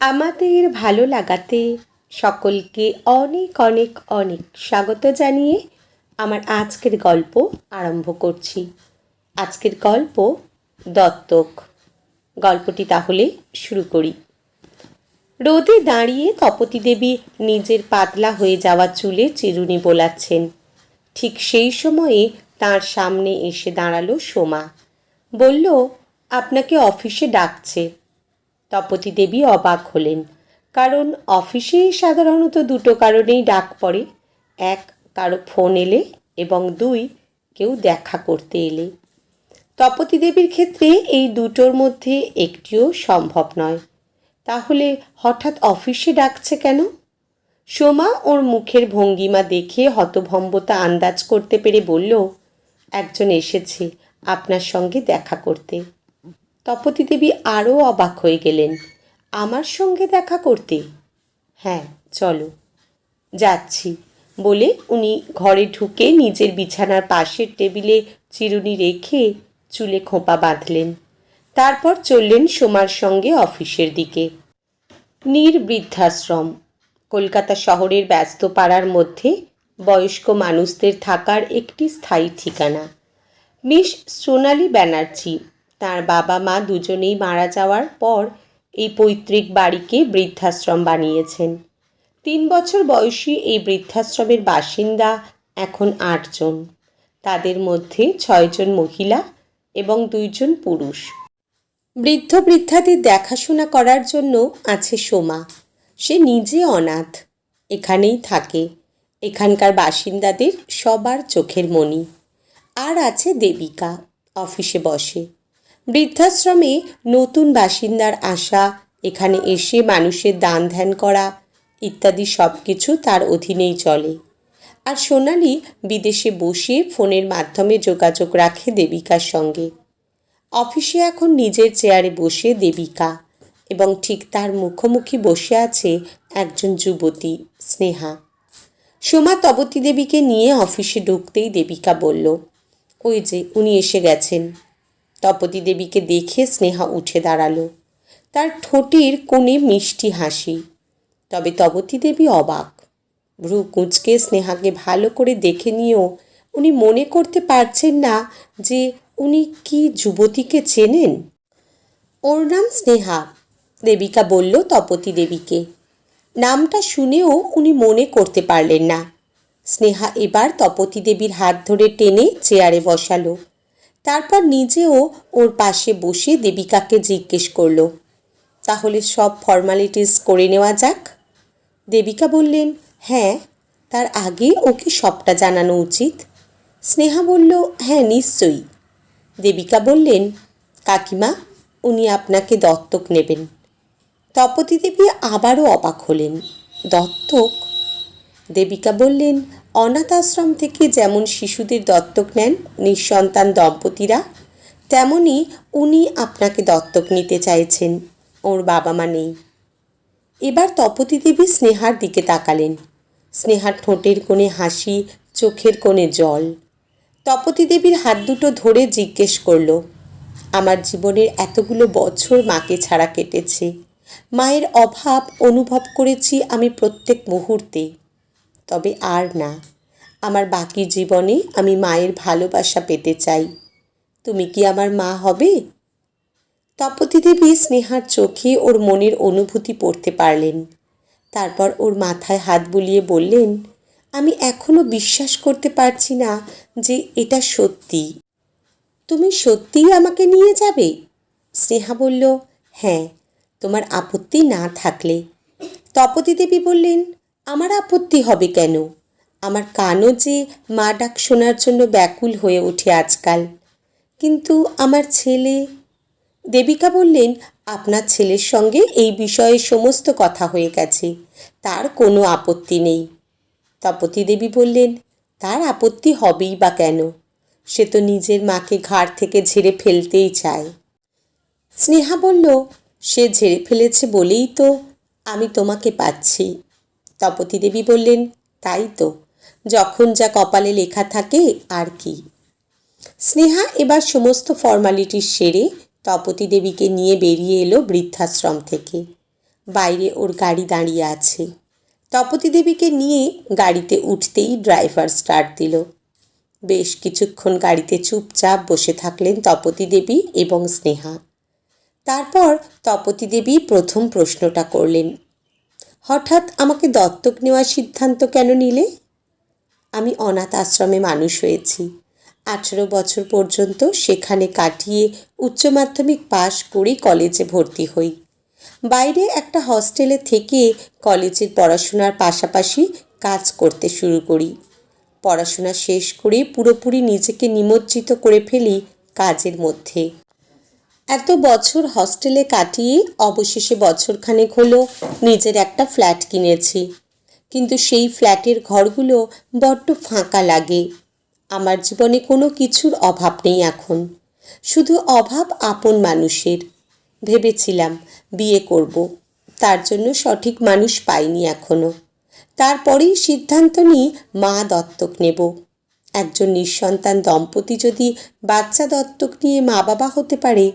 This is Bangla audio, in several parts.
আমাদের ভালো লাগাতে সকলকে অনেক অনেক অনেক স্বাগত জানিয়ে আমার আজকের গল্প আরম্ভ করছি। আজকের গল্প দত্তক। গল্পটি তাহলে শুরু করি। রোদে দাঁড়িয়ে তপতী দেবী নিজের পাতলা হয়ে যাওয়া চুলে চিরুনি বোলাচ্ছেন। ঠিক সেই সময়ে তার সামনে এসে দাঁড়াল সোমা। বলল, আপনাকে অফিসে ডাকছে। তপতী দেবী অবাক হলেন। কারণ অফিসে সাধারণত দুটো কারণেই ডাক পড়ে। এক, কারও ফোন এলে এবং দুই, কেউ দেখা করতে এলে। তপতী দেবীর ক্ষেত্রে এই দুটোর মধ্যে একটিও সম্ভব নয়। তাহলে হঠাৎ অফিসে ডাকছে কেন? সোমা ওর মুখের ভঙ্গিমা দেখে হতভম্বতা আন্দাজ করতে পেরে বলল, একজন এসেছে আপনার সঙ্গে দেখা করতে। তপতী দেবী আরও অবাক হয়ে গেলেন। আমার সঙ্গে দেখা করতে? হ্যাঁ চলো। যাচ্ছি। বলে উনি ঘরে ঢুকে নিজের বিছানার পাশের টেবিলে চিরুনি রেখে চুলে খোঁপা বাঁধলেন। তারপর চললেন সোমার সঙ্গে অফিসের দিকে। নির্বৃদ্ধাশ্রম কলকাতা শহরের ব্যস্ত পাড়ার মধ্যে বয়স্ক মানুষদের থাকার একটি স্থায়ী ঠিকানা। মিস সোনালি ব্যানার্জি তার বাবা মা দুজনেই মারা যাওয়ার পর এই পৈতৃক বাড়িকে বৃদ্ধাশ্রম বানিয়েছেন। তিন বছর বয়সী এই বৃদ্ধাশ্রমের বাসিন্দা এখন আটজন। তাদের মধ্যে ছয়জন মহিলা এবং দুইজন পুরুষ। বৃদ্ধ বৃদ্ধাদের দেখাশোনা করার জন্য আছে সোমা। সে নিজে অনাথ। এখানেই থাকে। এখানকার বাসিন্দাদের সবার চোখের মণি আর আছে দেবিকা। অফিসে বসে। বৃদ্ধাশ্রমে নতুন বাসিন্দার আসা এখানে এসে মানুষের দান ধ্যান করা ইত্যাদি সব কিছু তার অধীনেই চলে। আর সোনালি বিদেশে বসে ফোনের মাধ্যমে যোগাযোগ রাখে দেবিকার সঙ্গে। অফিসে এখন নিজের চেয়ারে বসে দেবিকা এবং ঠিক তার মুখোমুখি বসে আছে একজন যুবতী, স্নেহা। সোমা তবতী দেবীকে নিয়ে অফিসে ঢুকতেই দেবিকা বলল, ওই যে, উনি এসে গেছেন। তপতী দেবীকে দেখে স্নেহা উঠে দাঁড়াল। তার ঠোঁটের কোণে মিষ্টি হাসি। তবে তবতী দেবী অবাক। ভ্রু কুঁচকে স্নেহাকে ভালো করে দেখে নিয়েও উনি মনে করতে পারছেন না যে উনি কি যুবতীকে চেনেন। ওর নাম স্নেহা দেবিকা বলল তপতী দেবীকে। নামটা শুনেও উনি মনে করতে পারলেন না। স্নেহা এবার তপতী দেবীর হাত ধরে টেনে চেয়ারে বসালো। তারপর নিজেও ওর পাশে বসে দেবিকাকে জিজ্ঞেস করল, তাহলে সব ফর্মালিটিস করে নেওয়া যাক? দেবিকা বললেন হ্যাঁ তার আগে ওকে সবটা জানানো উচিত। স্নেহা বলল হ্যাঁ নিশ্চয়ই। দেবিকা বললেন, কাকিমা, উনি আপনাকে দত্তক নেবেন। তপতী দেবী আবারও অবাক হলেন, দত্তক? দেবিকা বললেন অনাথ আশ্রম থেকে যেমন শিশুদের দত্তক নেন নিঃসন্তান দম্পতিরা, তেমনি উনি আপনাকে দত্তক নিতে চাইছেন। ওর বাবা মা নেই। এবার তপতী দেবী স্নেহার দিকে তাকালেন। স্নেহার ঠোঁটের কোণে হাসি, চোখের কোণে জল। তপতী দেবীর হাত দুটো ধরে জিজ্ঞেস করল, আমার জীবনের এতগুলো বছর মাকে ছাড়া কেটেছে। মায়ের অভাব অনুভব করেছি আমি প্রত্যেক মুহূর্তে। তবে আর না। আমার বাকি জীবনে আমি মায়ের ভালোবাসা পেতে চাই। তুমি কি আমার মা হবে? তপতী দেবী স্নেহার চোখে ওর মনের অনুভূতি পড়তে পারলেন। তারপর ওর মাথায় হাত বুলিয়ে বললেন, আমি এখনও বিশ্বাস করতে পারছি না যে এটা সত্যি। তুমি সত্যিই আমাকে নিয়ে যাবে? স্নেহা বলল হ্যাঁ তোমার আপত্তি না থাকলে। তপতী দেবী বললেন আমার আপত্তি হবে কেন? আমার কানও যে মা ডাক শোনার জন্য ব্যাকুল হয়ে ওঠে আজকাল। কিন্তু আমার ছেলে? দেবিকা বললেন, আপনার ছেলের সঙ্গে এই বিষয়ে সমস্ত কথা হয়ে গেছে। তার কোনো আপত্তি নেই। তপতী দেবী বললেন, তার আপত্তি হবেই বা কেন? সে তো নিজের মাকে ঘাড় থেকে ঝেড়ে ফেলতেই চায়। স্নেহা বলল, সে ঝেড়ে ফেলেছে বলেই তো আমি তোমাকে পাচ্ছি। তপতী দেবী বললেন, তাই তো। যখন যা কপালে লেখা থাকে, আর কি? স্নেহা এবার সমস্ত ফর্মালিটি সেরে তপতী দেবীকে নিয়ে বেরিয়ে এলো বৃদ্ধাশ্রম থেকে। বাইরে ওর গাড়ি দাঁড়িয়ে আছে। তপতী দেবীকে নিয়ে গাড়িতে উঠতেই ড্রাইভার স্টার্ট দিল। বেশ কিছুক্ষণ গাড়িতে চুপচাপ বসে থাকলেন তপতী দেবী এবং স্নেহা। তারপর তপতী দেবী প্রথম প্রশ্নটা করলেন হঠাৎ আমাকে দত্তক নেওয়ার সিদ্ধান্ত কেন নিলে? আমি অনাথ আশ্রমে মানুষ হয়েছি। আঠেরো বছর পর্যন্ত সেখানে কাটিয়ে উচ্চ মাধ্যমিক পাশ করে কলেজে ভর্তি হই। বাইরে একটা হস্টেলে থেকে কলেজের পড়াশোনার পাশাপাশি কাজ করতে শুরু করি। পড়াশোনা শেষ করে পুরোপুরি নিজেকে নিমজ্জিত করে ফেলি কাজের মধ্যে। এত বছর হস্টেলে কাটিয়ে অবশেষে বছরখানেক হলো নিজের একটা ফ্ল্যাট কিনেছি। কিন্তু সেই ফ্ল্যাটের ঘরগুলো বড্ড ফাঁকা লাগে। আমার জীবনে কোনো কিছুর অভাব নেই এখন। শুধু অভাব আপন মানুষের। ভেবেছিলাম বিয়ে করব। তার জন্য সঠিক মানুষ পাইনি এখনও তারপরেই সিদ্ধান্ত নিই মা দত্তক নেব। একজন নিঃসন্তান দম্পতি যদি বাচ্চা দত্তক নিয়ে মা বাবা হতে পারে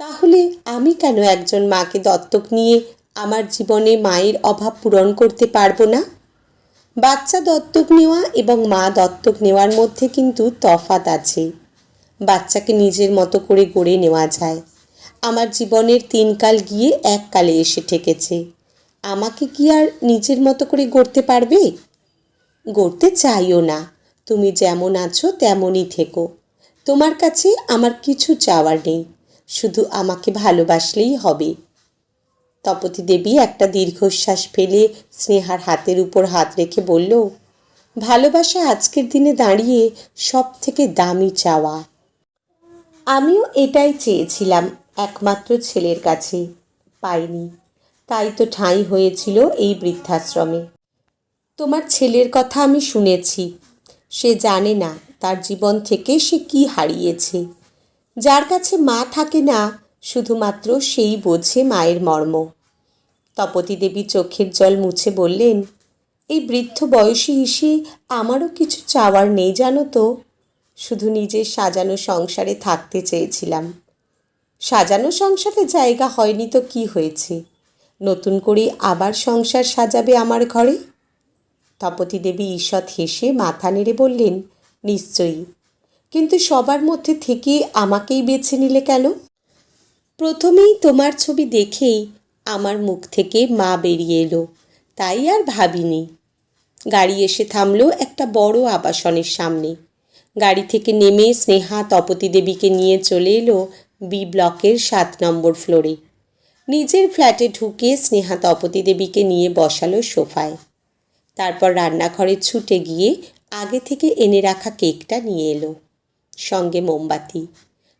তাহলে আমি কেন একজন মাকে দত্তক নিয়ে আমার জীবনে মায়ের অভাব পূরণ করতে পারব না? বাচ্চা দত্তক নেওয়া এবং মা দত্তক নেওয়ার মধ্যে কিন্তু তফাত আছে। বাচ্চাকে নিজের মতো করে গড়ে নেওয়া যায়। আমার জীবনের তিন কাল গিয়ে এক কালে এসে ঠেকেছে। আমাকে কি আর নিজের মতো করে গড়তে পারবে? গড়তে চাইও না। তুমি যেমন আছো তেমনই থেকো। তোমার কাছে আমার কিছু চাওয়ার নেই। শুধু আমাকে ভালোবাসলেই হবে। তপতী দেবী একটা দীর্ঘশ্বাস ফেলে স্নেহার হাতের উপর হাত রেখে বলল, ভালোবাসা আজকের দিনে দাঁড়িয়ে সব থেকে দামি চাওয়া। আমিও এটাই চেয়েছিলাম একমাত্র ছেলের কাছে। পাইনি। তাই তো ঠাঁই হয়েছিল এই বৃদ্ধাশ্রমে। তোমার ছেলের কথা আমি শুনেছি। সে জানে না তার জীবন থেকে সে কি হারিয়েছে। যার কাছে মা থাকে না, শুধুমাত্র সেই বোঝে মায়ের মর্ম। তপতী দেবী চোখের জল মুছে বললেন, এই বৃদ্ধ বয়সী এসে আমারও কিছু চাওয়ার নেই জানো তো? শুধু নিজের সাজানো সংসারে থাকতে চেয়েছিলাম। সাজানো সংসারে জায়গা হয়নি তো কি হয়েছে? নতুন করে আবার সংসার সাজাবে আমার ঘরে? তপতী দেবী ঈষৎ হেসে মাথা নেড়ে বললেন, নিশ্চয়ই। কিন্তু সবার মধ্যে থেকে আমাকেই বেছে নিলে কেন? প্রথমেই তোমার ছবি দেখেই আমার মুখ থেকে মা বেরিয়ে এলো। তাই আর ভাবিনি। গাড়ি এসে থামলো একটা বড় আবাসনের সামনে। গাড়ি থেকে নেমে স্নেহা তপতী দেবীকে নিয়ে চলে এলো বি ব্লকের সাত নম্বর ফ্লোরে। নিজের ফ্ল্যাটে ঢুকে স্নেহা তপতী দেবীকে নিয়ে বসালো সোফায়। তারপর রান্নাঘরে ছুটে গিয়ে আগে থেকে এনে রাখা কেকটা নিয়ে এলো। সঙ্গে মোমবাতি।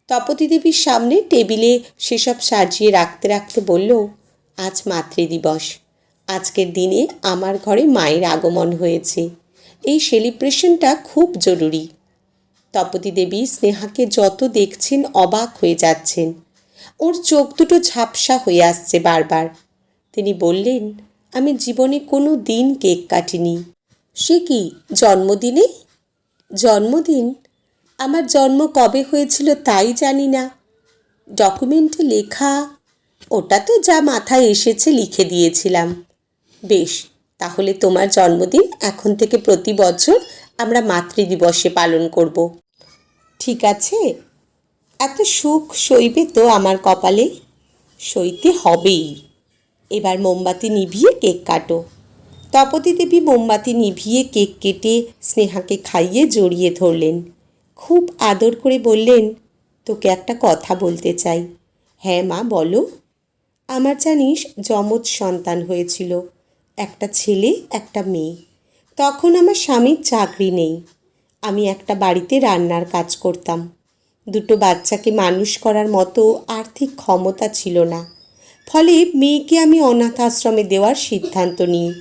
তপতী দেবীর সামনে টেবিলে সেসব সাজিয়ে রাখতে রাখতে বলল, আজ মাতৃদিবস আজকের দিনে আমার ঘরে মায়ের আগমন হয়েছে। এই সেলিব্রেশনটা খুব জরুরি তপতী দেবী স্নেহাকে যত দেখছেন অবাক হয়ে যাচ্ছেন। ওর চোখ দুটো ঝাপসা হয়ে আসছে বারবার। তিনি বললেন, আমি জীবনে কোনো দিন কেক কাটিনি। সে কি জন্মদিনে? জন্মদিন? আমার জন্ম কবে হয়েছিল তাই জানি না। ডকুমেন্টে লেখা, ওটা তো যা মাথায় এসেছে লিখে দিয়েছিলাম। বেশ, তাহলে তোমার জন্মদিন এখন থেকে প্রতি বছর আমরা মাতৃদিবসে পালন করব। ঠিক আছে? এত সুখ সইবে তো আমার কপালে? সইতে হবেই। এবার মোমবাতি নিভিয়ে কেক কাটো। তপতী দেবী মোমবাতি নিভিয়ে কেক কেটে স্নেহাকে খাইয়ে জড়িয়ে ধরলেন। খুব আদর করে বললেন, তোকে একটা কথা বলতে চাই। হ্যাঁ মা, বলো। আমার জানিস, যমজ সন্তান হয়েছিল। একটা ছেলে, একটা মেয়ে। তখন আমার স্বামীর চাকরি নেই। আমি একটা বাড়িতে রান্নার কাজ করতাম। দুটো বাচ্চাকে মানুষ করার মতো আর্থিক ক্ষমতা ছিল না। ফলে মেয়েকে আমি অনাথ আশ্রমে দেওয়ার সিদ্ধান্ত নিই।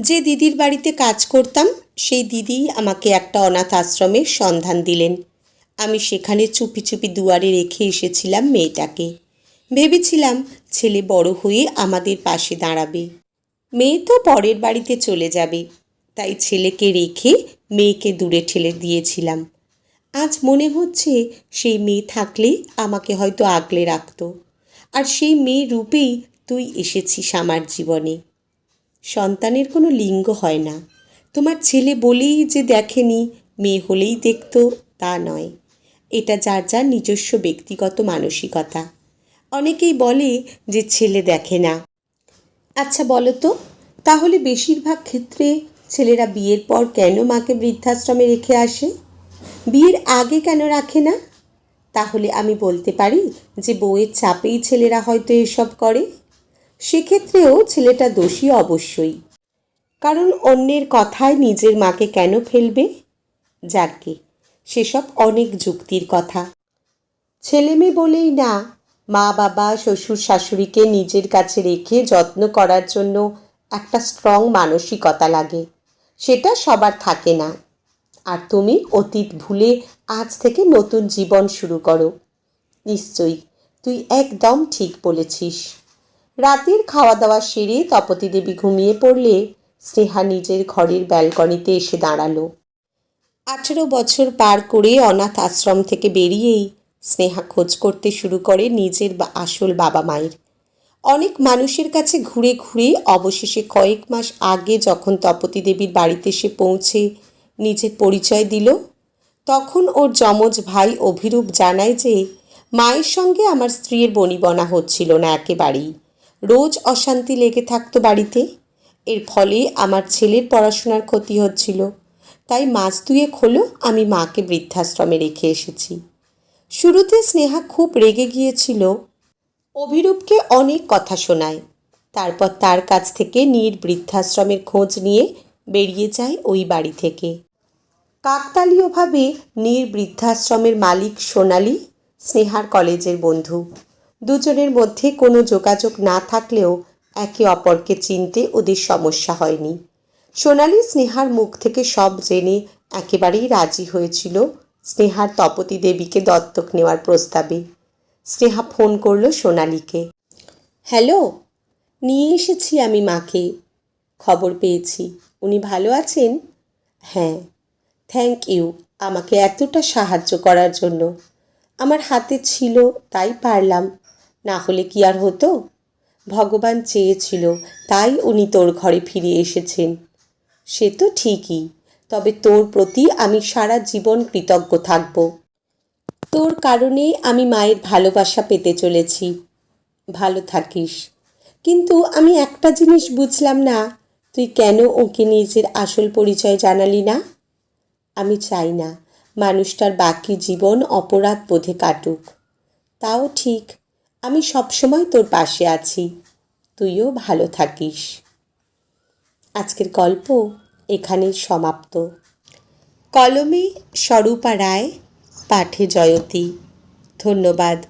যে দিদির বাড়িতে কাজ করতাম সেই দিদি আমাকে একটা অনাথ আশ্রমের সন্ধান দিলেন। আমি সেখানে চুপি চুপি দুয়ারে রেখে এসেছিলাম মেয়েটাকে। ভেবেছিলাম ছেলে বড় হয়ে আমাদের পাশে দাঁড়াবে। মেয়ে তো পরের বাড়িতে চলে যাবে, তাই ছেলেকে রেখে মেয়েকে দূরে ঠেলে দিয়েছিলাম। আজ মনে হচ্ছে সেই মেয়ে থাকলে আমাকে হয়তো আগলে রাখতো। আর সেই মেয়ে রূপেই তুই এসেছিস আমার জীবনে। সন্তানের কোনো লিঙ্গ হয় না। তোমার ছেলে বলেই যে দেখেনি, মেয়ে হলেই দেখতো, তা নয়। এটা যার যার নিজস্ব ব্যক্তিগত মানসিকতা। অনেকেই বলে যে ছেলে দেখে না। আচ্ছা বলো তো, তাহলে বেশিরভাগ ক্ষেত্রে ছেলেরা বিয়ের পর কেন মাকে বৃদ্ধাশ্রমে রেখে আসে? বিয়ের আগে কেন রাখে না? তাহলে আমি বলতে পারি যে বউয়ের চাপেই ছেলেরা হয়তো এসব করে। সেক্ষেত্রেও ছেলেটা দোষী অবশ্যই। কারণ অন্যের কথায় নিজের মাকে কেন ফেলবে? যাকে সেসব অনেক যুক্তির কথা। ছেলে মেয়ে বলেই না, মা, বাবা, শ্বশুর, শাশুড়িকে নিজের কাছে রেখে যত্ন করার জন্য একটা স্ট্রং মানসিকতা লাগে। সেটা সবার থাকে না। আর তুমি অতীত ভুলে আজ থেকে নতুন জীবন শুরু করো। নিশ্চয়ই, তুই একদম ঠিক বলেছিস। রাতের খাওয়া দাওয়া সেরে তপতী দেবী ঘুমিয়ে পড়লে স্নেহা নিজের ঘরের ব্যালকনিতে এসে দাঁড়াল। আঠেরো বছর পার করে অনাথ আশ্রম থেকে বেরিয়েই স্নেহা খোঁজ করতে শুরু করে নিজের আসল বাবা মায়ের। অনেক মানুষের কাছে ঘুরে ঘুরে অবশেষে কয়েক মাস আগে যখন তপতী দেবীর বাড়িতে সে পৌঁছে নিজের পরিচয় দিল, তখন ওর যমজ ভাই অভিরূপ জানায় যে মায়ের সঙ্গে আমার স্ত্রীর বনিবনা হচ্ছিল না একেবারেই। রোজ অশান্তি লেগে থাকতো বাড়িতে। এর ফলে আমার ছেলের পড়াশোনার ক্ষতি হচ্ছিল। তাই মাস দুয়েক হলো আমি মাকে বৃদ্ধাশ্রমে রেখে এসেছি। শুরুতে স্নেহা খুব রেগে গিয়েছিল। অভিরূপকে অনেক কথা শোনায়। তারপর তার কাছ থেকে নীর বৃদ্ধাশ্রমের খোঁজ নিয়ে বেরিয়ে যায় ওই বাড়ি থেকে। কাকতালীয়ভাবে নীর বৃদ্ধাশ্রমের মালিক সোনালি, স্নেহার কলেজের বন্ধু। দুজনের মধ্যে কোনো যোগাযোগ না থাকলেও একে অপরকে চিনতে ওদের সমস্যা হয়নি। সোনালি স্নেহার মুখ থেকে সব জেনে একেবারেই রাজি হয়েছিল স্নেহার তপতী দেবীকে দত্তক নেওয়ার প্রস্তাবে। স্নেহা ফোন করল সোনালিকে। হ্যালো, নিয়ে এসেছি আমি মাকে। খবর পেয়েছি। উনি ভালো আছেন? হ্যাঁ। Thank you. আমাকে এতটা সাহায্য করার জন্য। আমার হাতে ছিল, তাই পারলাম। না হলে কি আর হতো? ভগবান চেয়েছিল, তাই উনি তোর ঘরে ফিরে এসেছেন। সে তো ঠিকই, তবে তোর প্রতি আমি সারা জীবন কৃতজ্ঞ থাকব। তোর কারণে আমি মায়ের ভালোবাসা পেতে চলেছি। ভালো থাকিস। কিন্তু আমি একটা জিনিস বুঝলাম না, তুই কেন ওকে নিজের আসল পরিচয় জানালি না? আমি চাই না, মানুষটার বাকি জীবন অপরাধ বোধে কাটুক। তাও ঠিক আমি সবসময় তোর পাশে আছি। তুইও ভালো থাকিস। আজকের গল্প এখানে সমাপ্ত। কলমে স্বরূপা রায়, পাঠে জয়তী। ধন্যবাদ।